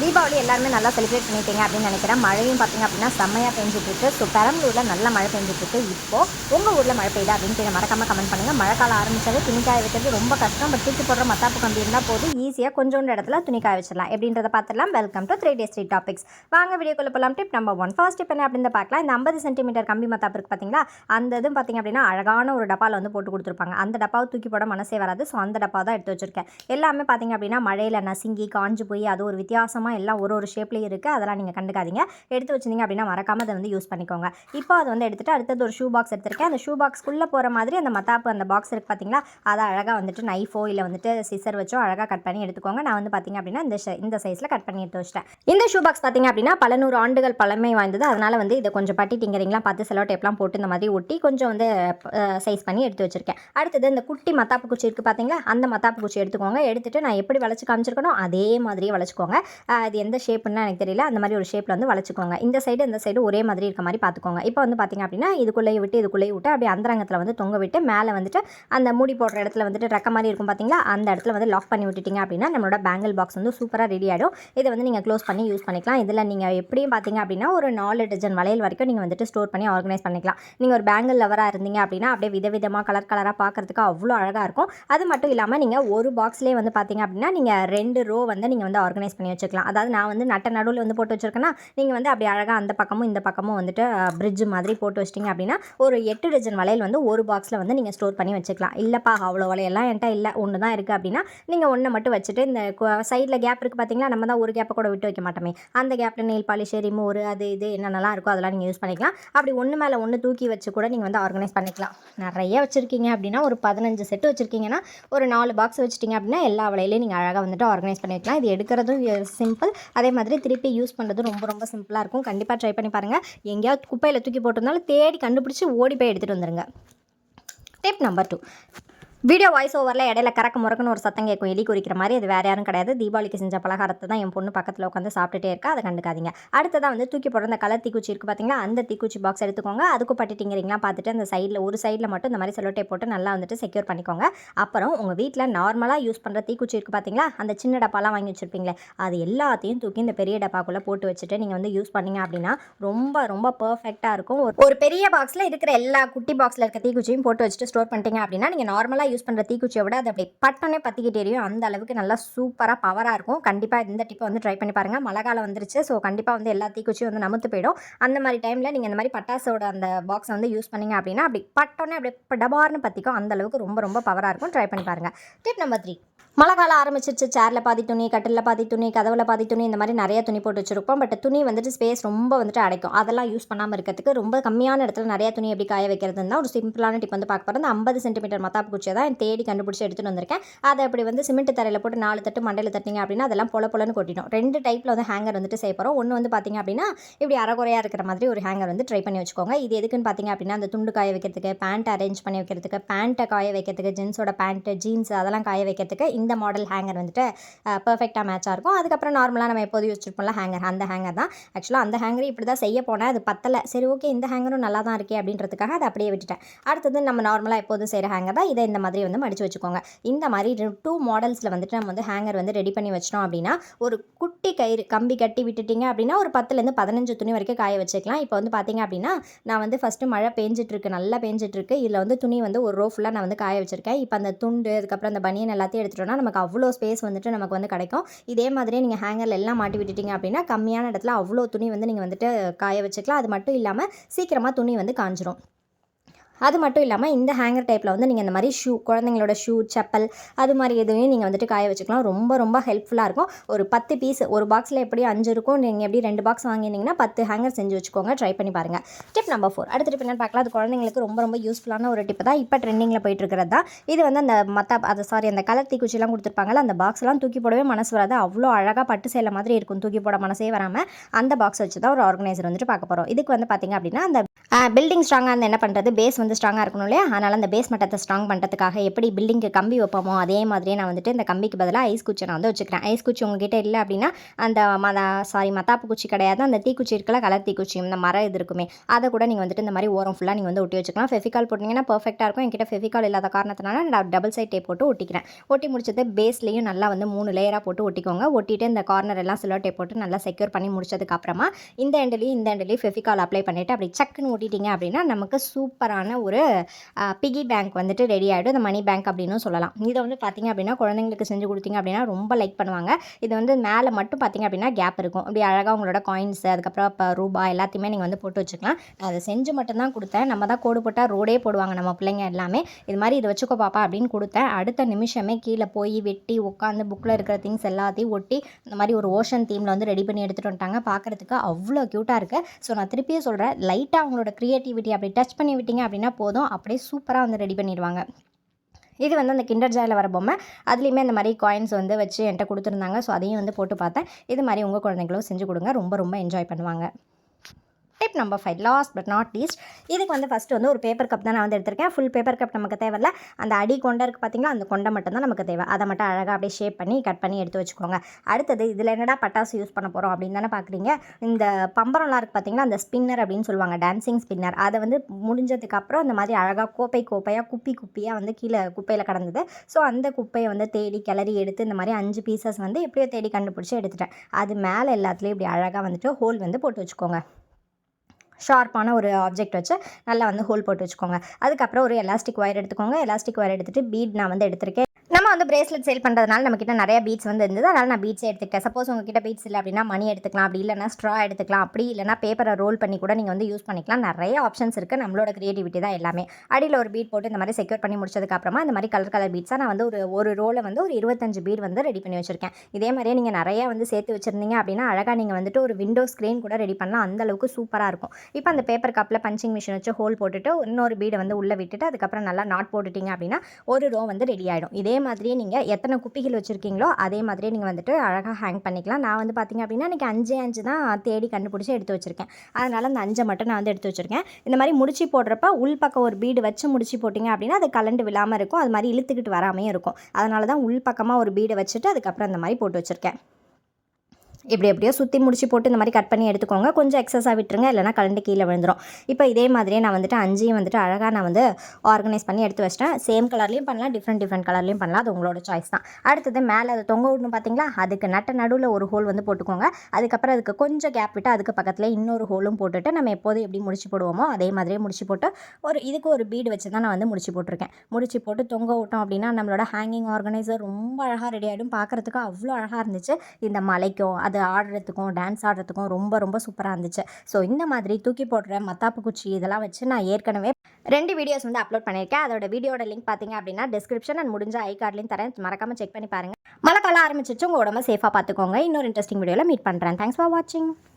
தீபாவளி எல்லாருமே நல்லா செலிப்ரேட் பண்ணிட்டீங்க அப்படின்னு நினைக்கிறேன். மழையும் பார்த்தீங்க அப்படின்னா செம்மையாக பெஞ்சிட்டுருக்கு. ஸோ பெரம்பலூரில் நல்ல மழை பெஞ்சிட்டு இப்போது உங்கள் ஊரில் மழை பெய்யுது அப்படின்னு கீழே மறக்காம கமெண்ட் காலம் ஆரம்பித்தாலே துணி காய வைக்கிறது ரொம்ப கஷ்டம். பட் தூக்கி போடுற மத்தாப்பு கம்பி இருந்தால் போதும். ஈஸியாக கொஞ்சோண்டு இடத்துல துணி காய வச்சிடலாம். எப்படின்றத பார்த்துலாம் welcome to three days three topics வாங்க வீடியோக்குள்ள போகலாம் tip number one first tip என்ன அப்படின்னு பார்க்கலாம். இந்த ஐம்பது சென்டிமீட்டர் கம்பி மத்தாப்பு இருக்குது பார்த்தீங்களா அந்த இதுவும் பார்த்தீங்க அப்படின்னா அழகான ஒரு டப்பாவில் வந்து போட்டு கொடுத்துருப்பாங்க. அந்த டப்பாவை தூக்கி போட மனசே வராது. ஸோ அந்த டப்பா தான் எடுத்து வச்சிருக்கேன். எல்லாமே பார்த்தீங்க அப்படின்னா மழையில் நசுங்கி காஞ்சு போய் அது ஒரு வித்தியாசமாக எல்லாம் ஒரு ஒரு ஷேப்லேயும் இருக்குது அதெல்லாம் நீங்கள் கண்டுக்காதீங்க. எடுத்து வச்சிருந்தீங்க அப்படின்னா மறக்காம அதை வந்து யூஸ் பண்ணிக்கோங்க. இப்போ அதை வந்து எடுத்துகிட்டு அடுத்தது ஒரு ஷூ பாக்ஸ் எடுத்திருக்கேன். அந்த ஷூ பாக்ஸ்க்குள்ளே போகிற மாதிரி அந்த மத்தாப்பு அந்த பாக்ஸ் இருக்குது பார்த்தீங்களா அதை அழகாக வந்துட்டு நைஃபோ இல்லை வந்துட்டு சிசர் வச்சோ அழகாக கட் பண்ணி எடுத்துக்கோங்க. நான் வந்து பார்த்தீங்க அப்படின்னா இந்த இந்த சைஸில் கட் பண்ணி எடுத்து வச்சிட்டேன். இந்த ஷூ பாக்ஸ் பார்த்தீங்க அப்படின்னா பல நூறு ஆண்டுகள் பழமை வாய்ந்தது. அதனால் வந்து இதை கொஞ்சம் பட்டி டிங்கரிங்லாம் பார்த்து செலவு டேப்லாம் போட்டு இந்த மாதிரி ஒட்டி கொஞ்சம் வந்து சைஸ் பண்ணி எடுத்து வச்சிருக்கேன். அடுத்தது இந்த குட்டி மத்தாப்பு குச்சி இருக்குது பார்த்தீங்களா அந்த மத்தாப்பு குச்சி எடுத்துக்கோங்க. எடுத்துட்டு நான் எப்படி வளைச்சு காமிச்சிருக்கணும் அதே மாதிரியே வளைச்சிக்கோங்க. அது எந்த ஷேப்புன்னா எனக்கு தெரியல. அந்த மாதிரி ஒரு ஷேப்பில் வந்து வளச்சிக்கோங்க. இந்த சைடு இந்த சைடு ஒரே மாதிரி இருக்க மாதிரி பார்த்துக்கோங்க இப்போ வந்து பார்த்தீங்க அப்படின்னா இதுக்குள்ளேயே விட்டு இதுக்குள்ளேயே விட்டு அப்படியே அந்தரங்கத்தில் வந்து தொங்க விட்டு மேலே வந்துட்டு அந்த மூடி போடுற இடத்துல வந்துட்டு ரெக்க மாதிரி இருக்கும் பார்த்தீங்களா அந்த இடத்துல வந்து லாக் பண்ணி விட்டுட்டிங்க அப்படின்னா நம்மளோட பேங்கிள் பாக்ஸ் வந்து சூப்பராக ரெடி ஆகிடும் இதை வந்து நீங்கள் க்ளோஸ் பண்ணி யூஸ் பண்ணிக்கலாம். இதில் நீங்கள் எப்படியும் பார்த்தீங்க அப்படின்னா ஒரு நாலு டஜன் வளையல் வரைக்கும் நீங்கள் வந்துட்டு ஸ்டோர் பண்ணி ஆர்கனைஸ் பண்ணிக்கலாம். நீங்கள் ஒரு பேங்கிள் லவராக இருந்தீங்க அப்படின்னா அப்படியே விதவிதமாக கலர் கலராக பார்க்கறதுக்கு அவ்வளோ அழகாக இருக்கும். அது மட்டும் இல்லாமல் நீங்கள் ஒரு பாக்ஸ்லேயே வந்து பார்த்தீங்க அப்படின்னா நீங்கள் ரெண்டு ரோ வந்து நீங்கள் வந்து ஆர்கனைஸ் பண்ணி வச்சுக்கலாம். அதாவது நான் வந்து நட்ட நடுவில் வந்து போட்டு வச்சுருக்கேன்னா நீங்கள் வந்து அப்படி அழகாக அந்த பக்கமும் இந்த பக்கமும் வந்துட்டு பிரிட்ஜ் மாதிரி போட்டு வச்சிட்டிங்க அப்படின்னா ஒரு எட்டு டஜன் வளையல் வந்து ஒரு பாக்ஸில் வந்து நீங்கள் ஸ்டோர் பண்ணி வச்சுக்கலாம். இல்லைப்பா அவ்வளோ வளையெல்லாம் என்கிட்ட இல்லை. ஒன்று தான் இருக்குது அப்படின்னா நீங்கள் ஒன்றை மட்டும் வச்சுட்டு இந்த சைடில் கேப் இருக்குது பார்த்தீங்களா நம்ம தான் ஒரு கேப்பை கூட விட்டு வைக்க மாட்டோமே. அந்த கேப்பில் நெயில் பாலிஷ் ரிமூவர் அது இது என்னென்னலாம் இருக்கோ அதெல்லாம் நீங்கள் யூஸ் பண்ணிக்கலாம். அப்படி ஒன்று மேலே ஒன்று தூக்கி வச்சு கூட நீங்கள் வந்து ஆர்கனைஸ் பண்ணிக்கலாம். நிறைய வச்சுருக்கீங்க அப்படின்னா ஒரு பதினஞ்சு செட்டு வச்சுருக்கீங்கன்னா ஒரு நாலு பாக்ஸ் வச்சுட்டிங்க அப்படின்னா எல்லா வலையிலையும் நீங்கள் அழகாக வந்துட்டு ஆர்கனைஸ் பண்ணி வைக்கலாம். இது எடுக்கிறதும் சிம்பிள் அதே மாதிரி திருப்பி யூஸ் பண்ணுறது ரொம்ப ரொம்ப சிம்பிளாக இருக்கும். கண்டிப்பாக ட்ரை பண்ணி பாருங்கள் எங்கேயாவது குப்பையில் தூக்கி போட்டிருந்தாலும் தேடி கண்டுபிடிச்சி ஓடி போய் எடுத்துகிட்டு வந்துடுங்க tip number two video voice ஓவரில் இடையில கறக்க முறக்குன்னு ஒரு சத்தம் கேட்கும். எலி குறிக்கிற மாதிரி அது வேறு யாரும் கிடையாது. தீபாவளிக்கு செஞ்ச பலகாரத்தை தான் என் பொண்ணு பக்கத்தில் உட்காந்து சாப்பிட்டுட்டே இருக்கா. அதை கண்டுக்காதீங்க. அடுத்ததான் வந்து தூக்கி போடுற அந்த கலர் தீக்குச்சி இருக்குது பார்த்தீங்களா அந்த தீக்குச்சி பாக்ஸ் எடுத்துக்கோங்க. அதுக்கும் பட்டிட்டிங்கிறீங்களா? பார்த்துட்டு அந்த சைடில் ஒரு சைடில் மட்டும் இந்த மாதிரி செலோட்டே போட்டு நல்லா வந்துட்டு செக்யூர் பண்ணிக்கோங்க. அப்புறம் உங்கள் வீட்டில் நார்மலாக யூஸ் பண்ணுற தீக்குச்சி இருக்குது பார்த்தீங்களா அந்த சின்ன டப்பாலாம் வாங்கி வச்சுருப்பீங்களே அது எல்லாத்தையும் தூக்கி இந்த பெரிய டப்பாக்குள்ளே போட்டு வச்சுட்டு நீங்கள் வந்து யூஸ் பண்ணீங்க அப்படின்னா ரொம்ப ரொம்ப பர்ஃபெக்டாக இருக்கும். ஒரு- ஒரு பெரிய பாக்ஸில் இருக்கிற எல்லா குட்டி பாக்ஸில் இருக்க தீக்குச்சியும் போட்டு வச்சுட்டு ஸ்டோர் பண்ணிட்டீங்க அப்படின்னா நீங்கள் நார்மலாக யூஸ் பண்ணுற தீக்குச்சியை விட அது அப்படி பட்டனே பற்றிக்கிட்டே எரியும். அந்த அளவுக்கு நல்லா சூப்பராக பவராக இருக்கும். கண்டிப்பாக இந்த டிப்பை வந்து ட்ரை பண்ணி பாருங்கள் மழை காலம் வந்துருச்சு. ஸோ கண்டிப்பாக வந்து எல்லா தீக்குச்சியும் வந்து நமுத்து போயிடும். அந்த மாதிரி டைமில் நீங்கள் இந்த மாதிரி பட்டாசோட அந்த பாக்ஸை வந்து யூஸ் பண்ணிங்க அப்படின்னா அப்படி பட்டோன்னே அப்படி டபார்னு பற்றிக்கும் அந்த அளவுக்கு ரொம்ப ரொம்ப பவராக இருக்கும். ட்ரை பண்ணி பாருங்கள் டிப் நம்பர் த்ரீ மழை காலம் ஆரம்பிச்சிருச்சு. சேரில் பாதி துணி கட்டிலில் பாதி துணி கதவில் பாதி துணி இந்த மாதிரி நிறைய துணி போட்டு வச்சுருப்போம். பட் துணி வந்துட்டு ஸ்பேஸ் ரொம்ப வந்துட்டு அடைக்கும். அதெல்லாம் யூஸ் பண்ணாமல் இருக்கிறதுக்கு ரொம்ப கம்மியான இடத்துல நிறைய துணி எப்படி காய வைக்கிறதுனா ஒரு சிம்பிளான டிப் வந்து பார்க்க போகிறோம் அந்த ஐம்பது சென்டிமீட்டர் மத்தாப்பு குச்சியை தான் தேடி கண்டுபிடிச்சி எடுத்துகிட்டு வந்திருக்கேன். அதை அப்படி வந்து சிமெண்ட் தரையில் போட்டு நாலு தட்டு மண்டையில் தட்டிங்க அப்படின்னா அதெல்லாம் பொல பொலன்னு கொட்டிடும். ரெண்டு டைப்பில் வந்து ஹேங்கர் வந்துட்டு செய்ய போகிறோம் ஒன்று வந்து பார்த்தீங்க அப்படின்னா இப்படி அரைக்குறையாக இருக்கிற மாதிரி ஒரு ஹேங்கர் வந்து ட்ரை பண்ணி வச்சுக்கோங்க. இது எதுக்குன்னு பார்த்தீங்க அப்படின்னா அந்த துண்டு காய வைக்கிறதுக்கு பேண்ட் அரேஞ்ச் பண்ணி வைக்கிறதுக்கு பேண்ட்டை காய வைக்கிறதுக்கு ஜென்ஸோட பேண்ட்டு ஜீன்ஸ் அதெல்லாம் காய வைக்கிறதுக்கு இந்த மாடல் ஹேங்கர் வந்துட்டு பர்ஃபெக்டாக மேட்சாக இருக்கும். அதுக்கப்புறம் நார்மலாக நம்ம எப்போதும் யூஸ் ஹேங்கர் அந்த ஹேங்கர் தான். ஆக்சுவலாக அந்த ஹேங்கர் இப்படி தான் செய்ய போனேன். அது பத்தலை. சரி ஓகே இந்த ஹேங்கரும் நல்லா தான் இருக்கே அப்படின்றதுக்காக அதை அப்படியே விட்டுட்டேன். அடுத்தது நம்ம நார்மலாக எப்போதும் செய்கிற ஹேங்கர் தான். இதை இந்த மாதிரி வந்து மடிச்சு வச்சுக்கோங்க. இந்த மாதிரி டூ மாடல்ஸில் வந்துட்டு நம்ம வந்து ஹேங்கர் வந்து ரெடி பண்ணி வச்சிட்டோம் அப்படின்னா ஒரு குட்டி கயிறு கம்பி கட்டி விட்டுட்டீங்க அப்படின்னா ஒரு பத்துலேருந்து பதினஞ்சு துணி வரைக்கும் காய வச்சுக்கலாம். இப்போ வந்து பார்த்தீங்க அப்படின்னா நான் வந்து ஃபஸ்ட்டு மழை பேஞ்சிட்ருக்கு நல்லா பேஞ்சிட்ருக்கு. இதில் வந்து துணி வந்து ஒரு ரோ ஃபுல்லாக நான் வந்து காய வச்சுருக்கேன். இப்போ அந்த துண்டு அதுக்கப்புறம் அந்த பனியன் எல்லாத்தையும் எடுத்துட்டோம்னா நமக்கு அவ்வளோ ஸ்பேஸ் வந்துட்டு நமக்கு வந்து கிடைக்கும். இதே மாதிரியே நீங்கள் ஹேங்கரில் எல்லாம் மாட்டி விட்டுட்டீங்க அப்படின்னா கம்மியான இடத்துல அவ்வளோ துணி வந்து நீங்கள் வந்துட்டு காய வச்சுக்கலாம். அது மட்டும் இல்லாமல் சீக்கிரமாக துணி வந்து காஞ்சிரும். அது மட்டும் இல்லாமல் இந்த ஹேங்கர் டைப்பில் வந்து நீங்கள் இந்த மாதிரி ஷூ குழந்தைங்களோட ஷூ செப்பல் அது மாதிரி எதுவும் நீங்கள் வந்துட்டு காய வச்சுக்கலாம். ரொம்ப ரொம்ப ஹெல்ப்ஃபுல்லாக இருக்கும். ஒரு பத்து பீஸ் ஒரு பாக்ஸில் எப்படி அஞ்சு இருக்கும் நீங்கள் எப்படி ரெண்டு பாக்ஸ் வாங்கினீங்கன்னா பத்து ஹேங்கர் செஞ்சு வச்சுக்கோங்க. ட்ரை பண்ணி பாருங்கள் டிப் நம்பர் ஃபோர் அடுத்த டிப் என்ன பார்க்கலாம். அது குழந்தைங்களுக்கு ரொம்ப ரொம்ப யூஸ்ஃபுல்லான ஒரு டிப்பு தான். இப்போ ட்ரெண்டிங்கில் போயிட்டு இருக்கிறது தான். இது வந்து அந்த மத்த அது சாரி அந்த கலர் தீக்குச்சிலாம் கொடுத்துருப்பாங்கல்ல அந்த பாக்ஸ்லாம் தூக்கி போடவே மனசு வராது. அவ்வளோ அழகாக பட்டு சேலை மாதிரி இருக்கும். தூக்கி போட மனசே வராமல் அந்த பாக்ஸ் வச்சு தான் ஒரு ஆர்கனைசர் வந்துட்டு பார்க்க போகிறோம் இதுக்கு வந்து பார்த்திங்க அப்படின்னா அந்த பில்டிங் ஸ்ட்ராங்காக இருந்தால் என்ன பண்ணுறது பேஸ் வந்து ஸ்ட்ராங்காக இருக்கணும் இல்லையா? அதனால் அந்த பேஸ் மட்டத்தை ஸ்ட்ராங் பண்ணுறதுக்காக எப்படி பில்டிங்க்கு கம்பி வைப்போமோ அதே மாதிரியே நான் வந்துட்டு இந்த கம்பிக்கு பதிலாக ஐஸ் குச்சி நான் வந்து வச்சுக்கிறேன். ஐஸ் குச்சி உங்ககிட்ட இல்லை அப்படின்னா அந்த மத சாரி மத்தாப்பு குச்சி கிடையாது. அந்த தீக்குச்சி இருக்கல கலர் தீக்குச்சி இந்த மரம் இது இருக்குமே அதை கூட நீங்கள் வந்துட்டு இந்த மாதிரி ஓரம் ஃபுல்லாக நீங்கள் வந்து ஒட்டி வச்சுக்கலாம். ஃபெஃபிகால் போட்டிங்கன்னா பர்ஃபெக்டாக இருக்கும். என்கிட்ட ஃபெஃபிகால் இல்லாத காரணத்தினால நான் டபுள் சைட் டேப் போட்டு ஒட்டிக்கிறேன். ஒட்டி முடிச்சது பேஸ்லேயும் நல்லா வந்து மூணு லேயராக போட்டு ஒட்டிக்கோங்க. ஒட்டிட்டு இந்த கார்னர் எல்லாம் சிலோ டேப் போட்டு நல்லா செக்யூர் பண்ணி முடிச்சதுக்கு அப்புறமா இந்த எண்டிலையும் இந்த எண்டிலையும் ஃபெஃபிகால் அப்ளை பண்ணிவிட்டு அப்படி சக்குன்னு ஒட்டி கட்டிட்டீங்க அப்படின்னா நமக்கு சூப்பரான ஒரு பிகி பேங்க் வந்துட்டு ரெடி ஆகிடும் இந்த மணி பேங்க் அப்படின்னு சொல்லலாம். இதை வந்து பார்த்தீங்க அப்படின்னா குழந்தைங்களுக்கு செஞ்சு கொடுத்தீங்க அப்படின்னா ரொம்ப லைக் பண்ணுவாங்க. இது வந்து மேலே மட்டும் பார்த்தீங்க அப்படின்னா கேப் இருக்கும். அப்படி அழகாக உங்களோட காயின்ஸ் அதுக்கப்புறம் இப்போ ரூபாய் எல்லாத்தையுமே நீங்கள் வந்து போட்டு வச்சுக்கலாம். அதை செஞ்சு மட்டும்தான் கொடுத்தேன். நம்ம தான் கோடு போட்டால் ரோடே போடுவாங்க நம்ம பிள்ளைங்க எல்லாமே. இது மாதிரி இதை வச்சுக்கோ பாப்பா அப்படின்னு கொடுத்தேன். அடுத்த நிமிஷமே கீழே போய் வெட்டி உட்காந்து புக்கில் இருக்கிற திங்ஸ் எல்லாத்தையும் ஒட்டி இந்த மாதிரி ஒரு ஓஷன் தீமில் வந்து ரெடி பண்ணி எடுத்துகிட்டு வந்துட்டாங்க. பார்க்குறதுக்கு அவ்வளோ க்யூட்டாக இருக்குது ஸோ நான் திருப்பியும் சொல்கிறேன் லைட்டாக அவங்களோட க்ரியேட்டிவிட்டி அப்படி டச் பண்ணி விட்டீங்க அப்படின்னா போதும். அப்படியே சூப்பராக வந்து ரெடி பண்ணிடுவாங்க. இது வந்து அந்த கிண்டர் ஜாயில் வர பொம்மை. அதுலேயுமே இந்த மாதிரி காயின்ஸ் வந்து வச்சு என்கிட்ட கொடுத்துருந்தாங்க. ஸோ அதையும் வந்து போட்டு பார்த்தேன். இது மாதிரி உங்கள் குழந்தைங்களும் செஞ்சு கொடுங்க. ரொம்ப ரொம்ப என்ஜாய் பண்ணுவாங்க. Tip number five last but not least இதுக்கு வந்து ஃபஸ்ட்டு வந்து ஒரு பேப்பர் கப் தான் நான் வந்து எடுத்திருக்கேன். ஃபுல் பேப்பர் கப் நமக்கு தேவையில்ல. அந்த அடி கொண்டை இருக்குது பார்த்தீங்களா அந்த கொண்டை மட்டும் தான் நமக்கு தேவை. அதை மட்டும் அழகாக அப்படியே ஷேப் பண்ணி கட் பண்ணி எடுத்து வச்சுக்கோங்க. அடுத்தது இதில் என்னடா பட்டாசு யூஸ் பண்ண போகிறோம் அப்படின்னு தானே பார்க்குறீங்க இந்த பம்பரம்லாம் இருக்குது பார்த்தீங்களா அந்த ஸ்பின்னர் அப்படின்னு சொல்லுவாங்க டான்சிங் ஸ்பின்னர் அதை வந்து முடிஞ்சதுக்கப்புறம் அந்த மாதிரி அழகாக கோப்பை கோப்பையாக குப்பி குப்பியாக வந்து கீழே குப்பையில் கடந்தது. ஸோ அந்த குப்பையை வந்து தேடி கிளறி எடுத்து இந்த மாதிரி அஞ்சு பீசஸ் வந்து எப்படியோ தேடி கண்டுபிடிச்சி எடுத்துட்டேன். அது மேலே எல்லாத்துலேயும் இப்படி அழகாக வந்துட்டு ஹோல் வந்து போட்டு வச்சுக்கோங்க. ஷார்ப்பான ஒரு ஆப்ஜெக்ட் வச்சு நல்லா வந்து ஹோல் போட்டு வச்சுக்கோங்க. அதுக்கப்புறம் ஒரு எலாஸ்டிக் ஒயர் எடுத்துக்கோங்க. எலாஸ்டிக் ஒயர் எடுத்துகிட்டு பீட் நான் வந்து எடுத்திருக்கேன். நம்ம வந்து பிரேஸ்லெட் சேல் பண்ணுறதுனால நம்மக்கிட்ட நிறைய பீட்ஸ் வந்து இருந்தது. அதனால் நான் பீட்ஸே எடுத்துக்கிட்டேன். சப்போஸ் உங்ககிட்ட பீட்ஸ் இல்லை அப்படின்னா மணி எடுத்துக்கலாம். அப்படி இல்லைனா ஸ்ட்ரா எடுத்துக்கலாம். அப்படி இல்லைனா பேப்பரை ரோல் பண்ணி கூட நீங்கள் வந்து யூஸ் பண்ணிக்கலாம். நிறைய ஆப்ஷன்ஸ் இருக்குது நம்மளோட க்ரியேட்டிவிட்டி தான் எல்லாமே. அடியில் ஒரு பீட் போட்டு இந்த மாதிரி செக்யூர் பண்ணி முடிச்சதுக்கப்புறமா இந்த மாதிரி கலர் கலர் பீட்ஸாக நான் வந்து ஒரு ஒரு ரோலை வந்து ஒரு இருபத்தஞ்சு பீட் வந்து ரெடி பண்ணி வச்சுருக்கேன். இதே மாதிரியே நீங்கள் நிறைய வந்து சேர்த்து வச்சுருந்தீங்க அப்படின்னா அழகாக நீங்கள் வந்துட்டு ஒரு விண்டோ ஸ்க்ரீன் கூட ரெடி பண்ணலாம். அந்த அளவுக்கு சூப்பராக இருக்கும். இப்போ அந்த பேப்பர் கப்பில் பஞ்சிங் மிஷின் வச்சு ஹோல் போட்டுட்டு இன்னொரு பீடை வந்து உள்ளே விட்டுட்டு அதுக்கப்புறம் நல்லா நாட் போட்டுட்டிங்க அப்படின்னா ஒரு ரோ வந்து ரெடி ஆகிடும் இதே மாதிரியே நீங்கள் எத்தனை குப்பிகள் வச்சுருக்கீங்களோ அதே மாதிரியே நீங்கள் வந்துட்டு அழகாக ஹேங் பண்ணிக்கலாம். நான் வந்து பார்த்திங்க அப்படின்னா இன்றைக்கி அஞ்சே அஞ்சு தான் தேடி கண்டுபிடிச்சி எடுத்து வச்சுருக்கேன். அதனால் அந்த அஞ்சை மட்டும் நான் வந்து எடுத்து வச்சுருக்கேன். இந்த மாதிரி முடிச்சு போடுறப்ப உள் பக்கம் ஒரு பீடு வச்சு முடிச்சு போட்டிங்க அப்படின்னா அது கலண்டு விழாமல் இருக்கும். அது மாதிரி இழுத்துக்கிட்டு வராமையும் இருக்கும். அதனால தான் உள் பக்கமாக ஒரு பீடை வச்சுட்டு அதுக்கப்புறம் அந்த மாதிரி போட்டு வச்சுருக்கேன். இப்படி எப்படியோ சுற்றி முடிச்சு போட்டு இந்த மாதிரி கட் பண்ணி எடுத்துக்கோங்க. கொஞ்சம் எக்ஸஸாக விட்டுருங்க. இல்லைனா கலண்டு கீழே விழுந்துரும். இப்போ இதே மாதிரியே நான் வந்துட்டு அஞ்சையும் வந்துட்டு அழகாக நான் வந்து ஆர்கனைஸ் பண்ணி எடுத்து வச்சிட்டேன். சேம் கலர்லேயும் பண்ணலாம். டிஃப்ரெண்ட் டிஃப்ரெண்ட் கலர்லேயும் பண்ணலாம். அது உங்களோட சாய்ஸ் தான். அடுத்தது மேலே அதை தொங்க விடணும் பார்த்தீங்களா அதுக்கு நட்ட நடுவில் ஒரு ஹோல் வந்து போட்டுக்கோங்க. அதுக்கப்புறம் அதுக்கு கொஞ்சம் கேப் விட்டு அதுக்கு பக்கத்தில் இன்னொரு ஹோலும் போட்டுட்டு நம்ம எப்போதும் எப்படி முடிச்சு போடுவோமோ அதே மாதிரியே முடிச்சு போட்டு ஒரு இதுக்கு ஒரு பீடு வச்சு தான் நான் வந்து முடிச்சு போட்டிருக்கேன். முடிச்சு போட்டு தொங்க விட்டோம் அப்படின்னா நம்மளோட ஹேங்கிங் ஆர்கனைசர் ரொம்ப அழகாக ரெடி ஆகிடும் பார்க்குறதுக்கு அவ்வளோ அழகாக இருந்துச்சு. இந்த மலைக்கும் அது அது ஆடுறதுக்கும் டான்ஸ் ஆடுறதுக்கும் ரொம்ப ரொம்ப சூப்பராக இருந்துச்சு. ஸோ இந்த மாதிரி தூக்கி போடுற மத்தாப்பு குச்சி இதெல்லாம் வச்சு நான் ஏற்கனவே ரெண்டு வீடியோஸ் வந்து அப்லோட் பண்ணியிருக்கேன். அதோட வீடியோட லிங்க் பார்த்தீங்க அப்படின்னா டிஸ்கிரிப்ஷன் அண்ட் முடிஞ்ச ஐ கார்ட்லையும் தரேன். மறக்காமல் செக் பண்ணி பாருங்கள் மழை காலம் ஆரம்பிச்சிச்சு உங்கள் உடம்ப சேஃபாக பார்த்துக்கோங்க. இன்னொரு இன்ட்ரெஸ்டிங் வீடியோவில் மீட் பண்ணுறேன் தேங்க்ஸ் ஃபார் வாட்சிங்